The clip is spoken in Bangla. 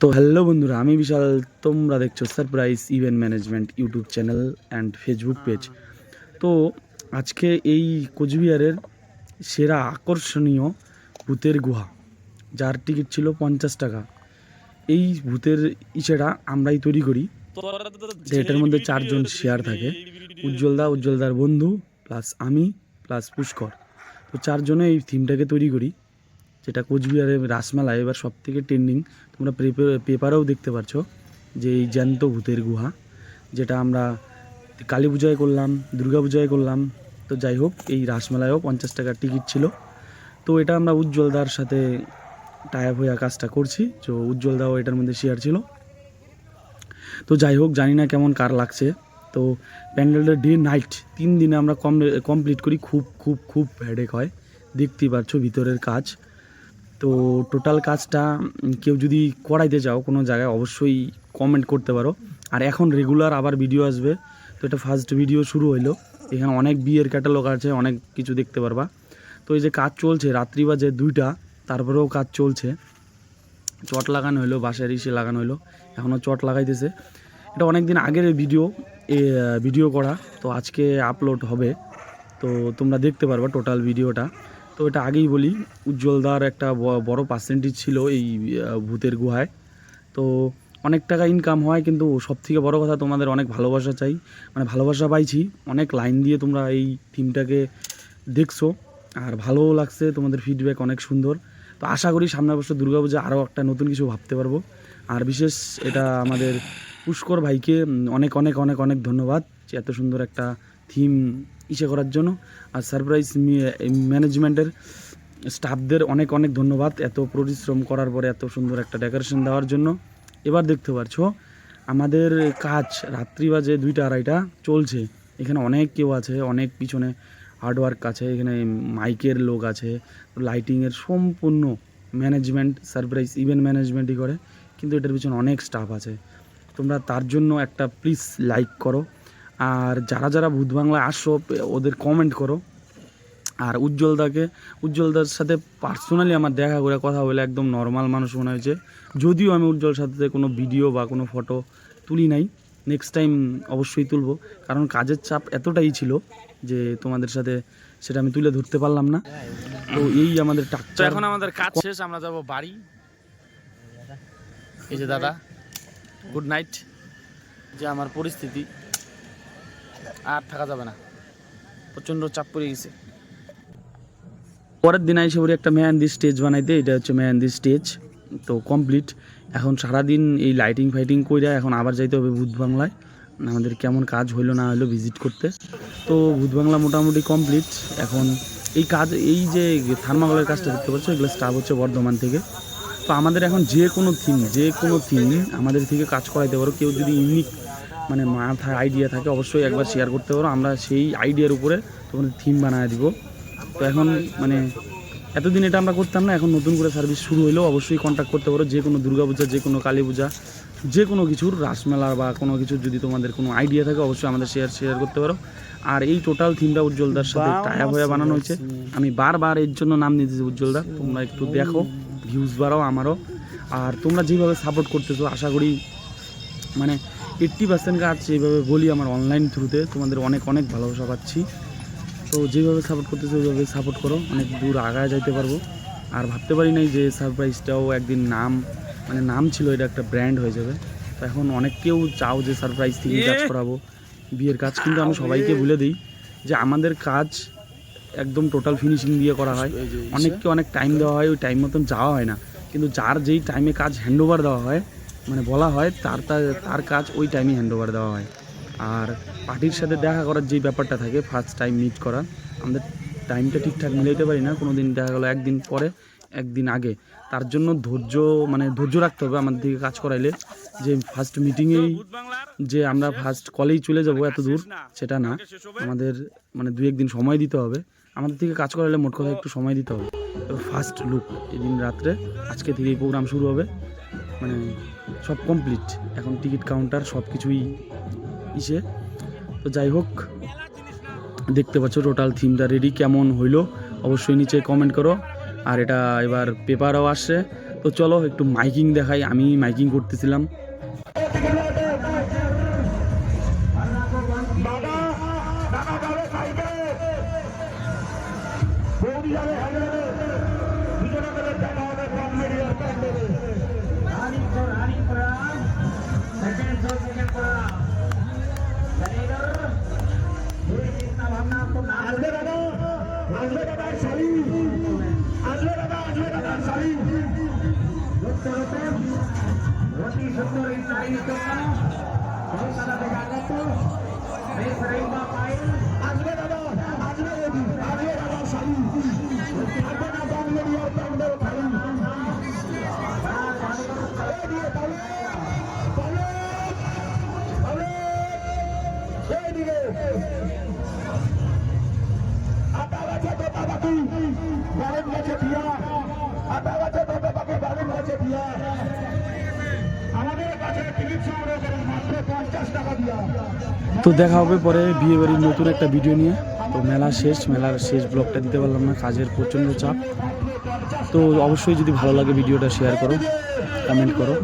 তো হ্যালো বন্ধুরা, আমি বিশাল, তোমরা দেখছ surprise event management YouTube channel and Facebook page তো আজকে এই কোচবিহারের সেরা আকর্ষণীয় ভূতের গুহা, যার টিকিট ছিল পঞ্চাশ টাকা। এই ভূতের ইসেটা আমরাই তৈরি করি। এটার মধ্যে চারজন শেয়ার থাকে। উজ্জ্বলদা, উজ্জ্বলদার বন্ধু প্লাস আমি প্লাস পুষ্কর। তো চারজনে এই থিমটাকে তৈরি করি। যেটা কোচবিহারের রাসমেলায় এবার সব থেকে ট্রেন্ডিং তোমরা পেপে- পেপারেও দেখতে পাচ্ছ যে এই জ্যান্ত ভূতের গুহা, যেটা আমরা কালী পূজায় করলাম, দুর্গা পূজায় করলাম, তো যাই হোক, এই রাসমেলায়ও পঞ্চাশ টাকার টিকিট ছিল। তো এটা আমরা উজ্জ্বলদার সাথে টাইপ হয়ে কাজটা করছি, তো উজ্জ্বলদাও এটার মধ্যে শেয়ার ছিল। তো যাই হোক, জানি না কেমন কার লাগছে। তো প্যান্ডেলটা ডে নাইট, তিন দিনে আমরা কম কমপ্লিট করি, খুব খুব খুব হেডেক হয়। দেখতেই পাচ্ছ ভিতরের কাজ। তো টোটাল কাজটা কেউ যদি করাইতে চাও কোনো জায়গায় অবশ্যই কমেন্ট করতে পারো। আর এখন রেগুলার আবার ভিডিও আসবে। তো এটা ফার্স্ট ভিডিও শুরু হইল। এখানে অনেক বিয়ের ক্যাটালগ আছে, অনেক কিছু দেখতে পারবা। তো এই যে কাজ চলছে, রাত্রি বাজে দুইটা, তারপরেও কাজ চলছে। চট লাগানো হলো বাসার ইসে লাগানো হলো এখনও চট লাগাইতেছে। এটা অনেক দিন আগের ভিডিও এ ভিডিও করা। তো আজকে আপলোড হবে। তো তোমরা দেখতে পারবা টোটাল ভিডিওটা তো এটা আগেই বলি, উজ্জ্বলদার একটা বড় পার্সেন্টেজ ছিল এই ভূতের গুহায়। তো অনেক টাকা ইনকাম হয়, কিন্তু সব থেকে বড় কথা তোমাদের অনেক ভালোবাসা চাই। মানে ভালোবাসা পাইছি, অনেক লাইন দিয়ে তোমরা এই থিমটাকে দেখছ। আর ভালোও লাগছে, তোমাদের ফিডব্যাক অনেক সুন্দর। তো আশা করি সামনের বছর দুর্গাপূজা আরও একটা নতুন কিছু ভাবতে পারব। আর বিশেষ এটা আমাদের পুষ্কর ভাইকে অনেক অনেক অনেক অনেক ধন্যবাদ যে এত সুন্দর একটা থিম ইসে করার জন্য। আর সারপ্রাইজ ম্যানেজমেন্টের স্টাফদের অনেক অনেক ধন্যবাদ এত পরিশ্রম করার পরে এত সুন্দর একটা ডেকোরেশন দেওয়ার জন্য। এবার দেখতে পারছ, আমাদের কাজ রাত্রি বাজে দুইটা আড়াইটা চলছে। এখানে অনেক কেউ আছে, অনেক পিছনে হার্ডওয়ার্ক আছে, এখানে মাইকের লোক আছে লাইটিংয়ের সম্পূর্ণ ম্যানেজমেন্ট সারপ্রাইজ ইভেন্ট ম্যানেজমেন্টই করে। কিন্তু এটার পিছনে অনেক স্টাফ আছে। তোমরা তার জন্য একটা প্লিজ লাইক করো। আর যারা যারা ভূত বাংলায় আসো ওদের কমেন্ট করো। আর উজ্জ্বলদাকে উজ্জ্বলদার সাথে পার্সোনালি আমার দেখা করে কথা বলে একদম নর্মাল মানুষ মনে হয়েছে। যদিও আমি উজ্জ্বল সাথে কোনো ভিডিও বা কোনো ফটো তুলি নাই। নেক্সট টাইম অবশ্যই তুলবো। কারণ কাজের চাপ এতটাই ছিল যে তোমাদের সাথে সেটা আমি তুলে ধরতে পারলাম না। তো এই আমাদের টাকচার এখন আমাদের কাজ শেষ আমরা যাব বাড়ি। এই যে দাদা গুড নাইট যে আমার পরিস্থিতি। থাকা যাবে না। প্রচণ্ড চাপ পড়ে গেছে। পরের দিন আইসে পড়ি একটা মেহান্দি স্টেজ বানাইতে এটা হচ্ছে মেহান্দি স্টেজ। তো কমপ্লিট। এখন সারাদিন এই লাইটিং ফাইটিং কইরা এখন আবার যাইতে হবে ভূত বাংলায় আমাদের কেমন কাজ হইল না হইল ভিজিট করতে। তো ভূত বাংলা মোটামুটি কমপ্লিট। এখন এই কাজ, এই যে থার্মাকলের কাজটা দেখতে পাচ্ছ, এগুলো স্টাফ হচ্ছে বর্ধমান থেকে। তো আমাদের এখন যে কোনো থিম যে কোনো থিম আমাদের থেকে কাজ করাইতে পারো। কেউ যদি ইউনিক মানে মাথায় আইডিয়া থাকে অবশ্যই একবার শেয়ার করতে পারো। আমরা সেই আইডিয়ার উপরে তোমাদের থিম বানায় দিব। তো এখন মানে এতদিন এটা আমরা করতাম না এখন নতুন করে সার্ভিস শুরু হলেও অবশ্যই কন্ট্যাক্ট করতে পারো। যে কোনো দুর্গাপূজা যে কোনো কালী পূজা যে কোনো কিছুর রাসমেলা বা কোনো কিছুর যদি তোমাদের কোনো আইডিয়া থাকে অবশ্যই আমাদের শেয়ার শেয়ার করতে পারো। আর এই টোটাল থিমটা উজ্জ্বলদার সাথে টায়া হয়ে বানানো হয়েছে। আমি বারবার এর জন্য নাম নিতেছি উজ্জ্বলদা তোমরা একটু দেখো ভিউজ বাড়াও আমারও। আর তোমরা যেভাবে সাপোর্ট করতেছো আশা করি মানে এইট্টি পার্সেন্ট কাজ এইভাবে বলি আমার অনলাইন থ্রুতে তোমাদের অনেক অনেক ভালোবাসা পাচ্ছি। তো যেভাবে সাপোর্ট করতেছে ওইভাবে সাপোর্ট করো। অনেক দূর আগায় যাইতে পারব। আর ভাবতে পারি নাই যে সারপ্রাইজটাও একদিন নাম মানে নাম ছিল এটা একটা ব্র্যান্ড হয়ে যাবে। তো এখন অনেক কেউ চাও যে সারপ্রাইজ থেকে কাজ করাবো। বিয়ের কাজ কিন্তু আমি সবাইকে বলে দিই যে আমাদের কাজ একদম টোটাল ফিনিশিং দিয়ে করা হয়। অনেককে অনেক টাইম দেওয়া হয় ওই টাইম মতন যাওয়া হয় না। কিন্তু যার যেই টাইমে কাজ হ্যান্ড ওভার দেওয়া হয় মানে বলা হয় তার তার কাজ ওই টাইমে হ্যান্ড ওভার দেওয়া হয়। আর পার্টির সাথে দেখা করার যেই ব্যাপারটা থাকে ফার্স্ট টাইম মিট করা, আমাদের টাইমটা ঠিকঠাক মিলাইতে পারি না। কোনো দিন দেখা গেলো একদিন পরে, একদিন আগে। তার জন্য ধৈর্য মানে ধৈর্য রাখতে হবে আমাদের দিকে কাজ করাইলে। যে ফার্স্ট মিটিংয়েই যে আমরা ফার্স্ট কলেই চলে যাব এত দূর, সেটা না। আমাদের মানে দু একদিন সময় দিতে হবে। আমাদের থেকে কাজ করালে মোট কথা একটু সময় দিতে হবে। ফার্স্ট লুক এদিন রাত্রে, আজকে থেকেই প্রোগ্রাম শুরু হবে। মানে সব কমপ্লিট এখন টিকিট কাউন্টার সব কিছুই ইসে তো যাই হোক দেখতে পাচ্ছ টোটাল থিমটা রেডি কেমন হইল অবশ্যই নিচে কমেন্ট করো আর এটা এবার পেপারও আসছে তো চলো একটু মাইকিং দেখাই আমি মাইকিং করতেছিলাম আসবে অতি সুন্দর এই শাড়ির জন্য কলকাতা থেকে আগত বেশ রেইমা পাইল আসবে দাদা আটা গাছে তোতা তো দেখা হবে পরে, বিয়ে বাড়ির নতুন একটা ভিডিও নিয়ে। তো মেলা শেষ, মেলার শেষ ব্লগটা দিতে পারলাম না, কাজের প্রচণ্ড চাপ। তো অবশ্যই যদি ভালো লাগে ভিডিওটা শেয়ার করো কমেন্ট করো।